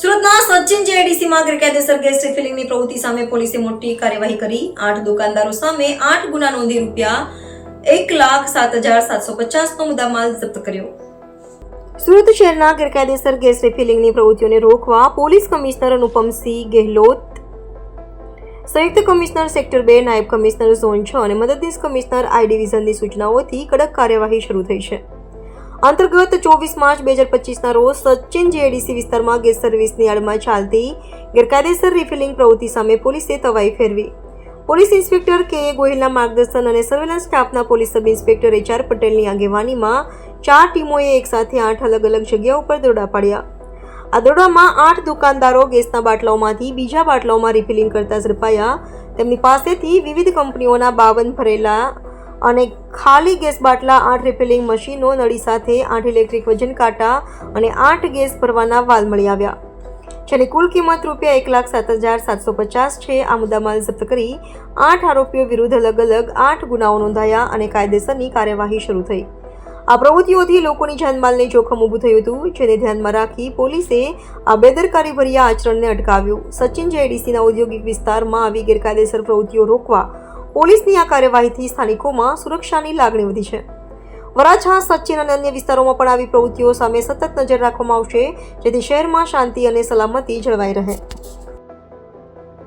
સુરતના સચિન જેડીસીમાં ગેરકાયદેસર ગેસ રિફિલિંગની પ્રવૃત્તિ સામે પોલીસે મોટી કાર્યવાહી કરી. આઠ દુકાનદારો સામે આઠ ગુના નોંધી રૂપિયા એક લાખ સાત હજાર સાતસો પચાસનો મુદ્દામાલ જપ્ત કર્યો. સુરત શહેરના ગેરકાયદેસર ગેસ રિફિલિંગની પ્રવૃત્તિઓને રોકવા પોલીસ કમિશનર અનુપમસિંહ ગેહલોત, સંયુક્ત કમિશનર સેક્ટર બે, નાયબ કમિશનર ઝોન છ અને મદદનીશ કમિશનર આઈ ડિવિઝનની સૂચનાઓથી કડક કાર્યવાહી શરૂ થઈ છે. અંતર્ગત ચોવીસ માર્ચ બે હજાર પચીસના રોજ સચિન જેડીસી વિસ્તારમાં ગેસ સર્વિસની આડમાં ચાલતી ગેરકાયદેસર રિફિલિંગ પ્રવૃત્તિ સામે પોલીસે તવાઈ ફેરવી. પોલીસ ઇન્સ્પેક્ટર કે ગોહિલના માર્ગદર્શન અને સર્વેલન્સ સ્ટાફના police sub inspector H R પટેલની આગેવાનીમાં ચાર ટીમોએ એકસાથે આઠ અલગ અલગ જગ્યા ઉપર દોડા પાડ્યા. આ દોડામાં આઠ દુકાનદારો ગેસના બાટલાઓમાંથી બીજા બાટલાઓમાં રિફિલિંગ કરતા ઝડપાયા. તેમની પાસેથી વિવિધ કંપનીઓના બાવન ભરેલા અને ખાલી ગેસ બાટલા, આઠ રિફિલિંગ મશીનો, નળી સાથે આઠ ઇલેક્ટ્રિક વજન કાંટા અને આઠ ગેસ ભરવાના વાલ મળી આવ્યા. જેની કુલ કિંમત રૂપિયા એક લાખ સાત હજાર સાતસો પચાસ છે. આ મુદ્દામાલ જપ્ત કરી આઠ આરોપીઓ વિરુદ્ધ અલગ અલગ આઠ ગુનાઓ નોંધાયા અને કાયદેસરની કાર્યવાહી શરૂ થઈ. આ પ્રવૃત્તિઓથી લોકોની જાનમાલને જોખમ ઊભું થયું હતું, જેને ધ્યાનમાં રાખી પોલીસે આ બેદરકારીભર્યા આચરણને અટકાવ્યું. સચિન જેડીસીના ઔદ્યોગિક વિસ્તારમાં આવી ગેરકાયદેસર પ્રવૃત્તિઓ રોકવા પોલીસની આ કાર્યવાહીથી સ્થાનિકોમાં સુરક્ષાની લાગણી વધી છે. વરાછા, સચિન અને અન્ય વિસ્તારોમાં પણ આવી પ્રવૃત્તિઓ સામે સતત નજર રાખવામાં આવશે, જેથી શહેરમાં શાંતિ અને સલામતી જળવાઈ રહે.